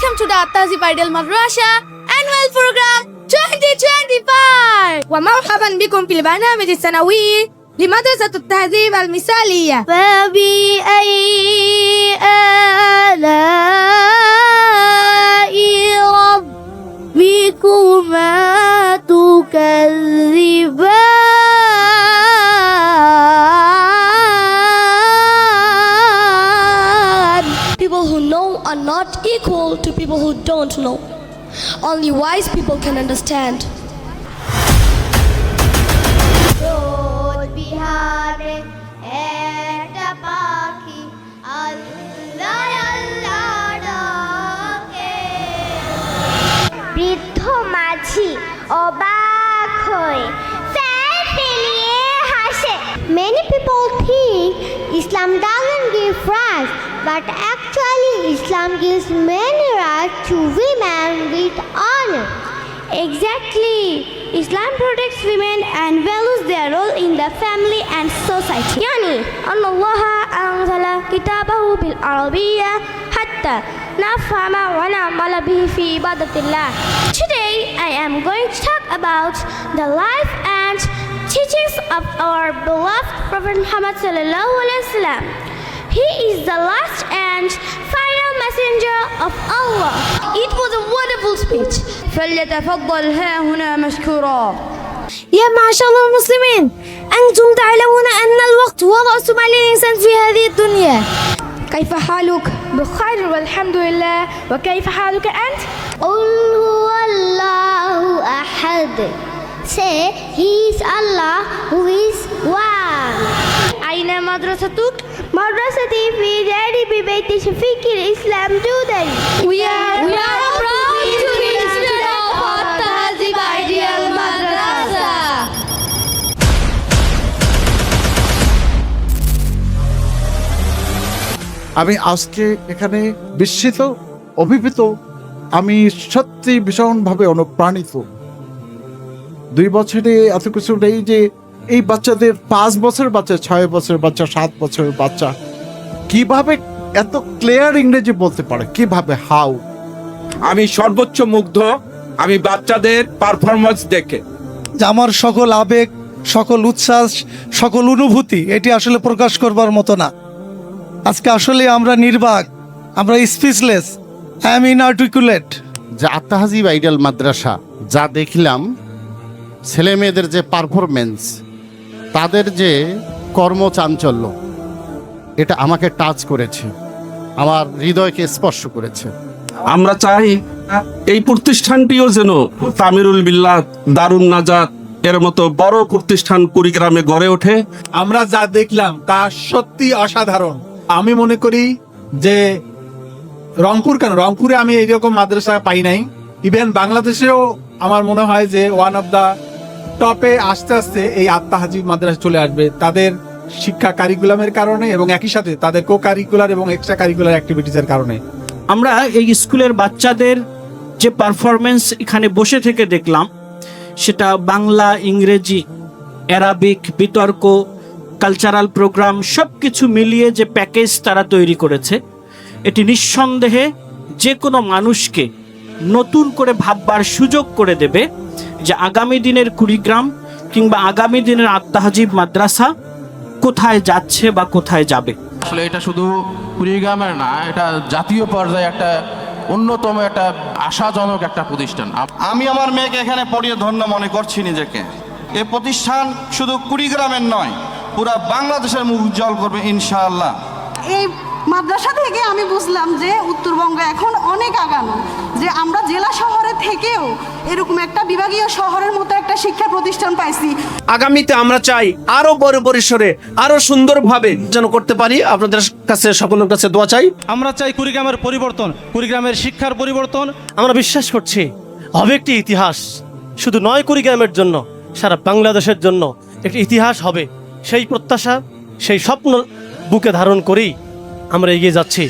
Welcome to the At-Tazib Ideal Madrasa Annual Program 2025 ومرحبا بكم في البرنامج السنوي لمدرسة التهذيب المثالية. فبأي آلاء ربكما تكذبان؟ Not equal to people who don't know. Only wise people can understand. বৃদ্ধ মাঝি অবাক হয়ে fan ফেলিয়ে হাসে Many people think Islam doesn't give rights, but actually Islam gives many rights to women with honor. Exactly. Islam protects women and values their role in the family and society. يعني أن الله أنزل كتابه بالعربية حتى نفهم ونعمل به في عبادة الله. Today I am going to talk about the life and teachings of our beloved Prophet Muhammad sallallahu alaihi wasallam. He is the last and final messenger of Allah. It was a wonderful speech. فليتفضل ها هنا مشكورا يا معشر المسلمين أنتم تعلمون أن الوقت هو رأس مال الإنسان في هذه الدنيا كيف حالك؟ بخير والحمد لله وكيف حالك أنت؟ قل هو الله أحد Say He is Allah who is one أين مدرستك؟ مدرستي في جانب بيت شفيق الإسلام جودري We are, we are proud to be student of At-Tazib Ideal Madrasa. আমি আজকে এখানে বিস্মিত অভিভূত আমি সত্যি ভীষণভাবে অনুপ্রাণিত দুই বছরে এত কিছু নেই যে এই বাচ্চাদের পাঁচ বছর বাচ্চা ছয় বছর বাচ্চা সাত বছরের বাচ্চা কীভাবে এত ক্লিয়ার ইংরেজি বলতে পারে? কীভাবে? হাউ আমি সর্বোচ্চ মুগ্ধ আমি বাচ্চাদের পারফরমেন্স দেখে। যে আমার সকল আবেগ সকল উচ্ছ্বাস সকল অনুভূতি এটি আসলে প্রকাশ করবার মতো না। আজকে আসলে আমরা নির্বাক আমরা স্পিচলেস আই এম ইনআর্টিকুলেট যে আত্মাহাজিব আইডিয়াল মাদ্রাসা যা দেখলাম ছেলে মেয়েদের যে পারফরমেন্স তাদের যে কর্মচাঞ্চল্য এটা আমাকে টাচ করেছে আমার হৃদয়কে স্পর্শ করেছে। আমরা চাই এই প্রতিষ্ঠানটিও যেন তামিরুল বিল্লাহ দারুণ নাজাত এর মতো বড় প্রতিষ্ঠান কুড়িগ্রামে গড়ে ওঠে। আমরা যা দেখলাম তা সত্যি অসাধারণ। আমি মনে করি যে রংপুর কেন? রংপুরে আমি এইরকম মাদ্রাসা পাই নাই। ইভেন বাংলাদেশেও আমার মনে হয় যে ওয়ান অফ দা টপে আস্তে আস্তে এই আত্মাহাজি মাদ্রাসা চলে আসবে। তাদের শিক্ষা কারিকুলামের কারণে এবং একই সাথে তাদের কো কারিকুলার এবং এক্সট্রা কারিকুলার অ্যাক্টিভিটিসের কারণে। আমরা এই স্কুলের বাচ্চাদের যে পারফরমেন্স এখানে বসে থেকে দেখলাম, সেটা বাংলা, ইংরেজি অ্যারাবিক বিতর্ক কালচারাল প্রোগ্রাম সব কিছু মিলিয়ে যে প্যাকেজ তারা তৈরি করেছে, এটি নিঃসন্দেহে যে কোনো মানুষকে নতুন করে ভাববার সুযোগ করে দেবে যে আগামী দিনের কুড়িগ্রাম কিংবা আগামী দিনের আত্মাহাজিব মাদ্রাসা কোথায় যাচ্ছে বা কোথায় যাবে। আসলে এটা শুধু কুড়িগ্রামের না এটা জাতীয় পর্যায়ে একটা অন্যতম একটা আশাজনক একটা প্রতিষ্ঠান। আমি আমার মেয়েকে এখানে পড়িয়ে ধন্য মনে করছি নিজেকে। এ প্রতিষ্ঠান শুধু কুড়িগ্রামের নয় পুরা বাংলাদেশের মুখ উজ্জ্বল করবে ইনশাআল্লাহ। এই মাদ্রাসা থেকে আমি বুঝলাম যে উত্তরবঙ্গ এখন অনেক আগানো। যে আমরা জেলা শহরে থেকেও এরকম একটা বিভাগীয় শহরের মতো একটা শিক্ষা প্রতিষ্ঠান পাইছি। আগামীতে আমরা চাই আরও বড় পরিসরে আরও সুন্দরভাবে যেন করতে পারি। আপনাদের কাছে সকলের কাছে দোয়া চাই। আমরা চাই কুড়িগ্রামের পরিবর্তন কুড়িগ্রামের শিক্ষার পরিবর্তন। আমরা বিশ্বাস করছি হবে একটি ইতিহাস। শুধু নয় কুড়িগ্রামের জন্য সারা বাংলাদেশের জন্য একটি ইতিহাস হবে। সেই প্রত্যাশা সেই স্বপ্ন বুকে ধারণ করেই আমরা এগিয়ে যাচ্ছি।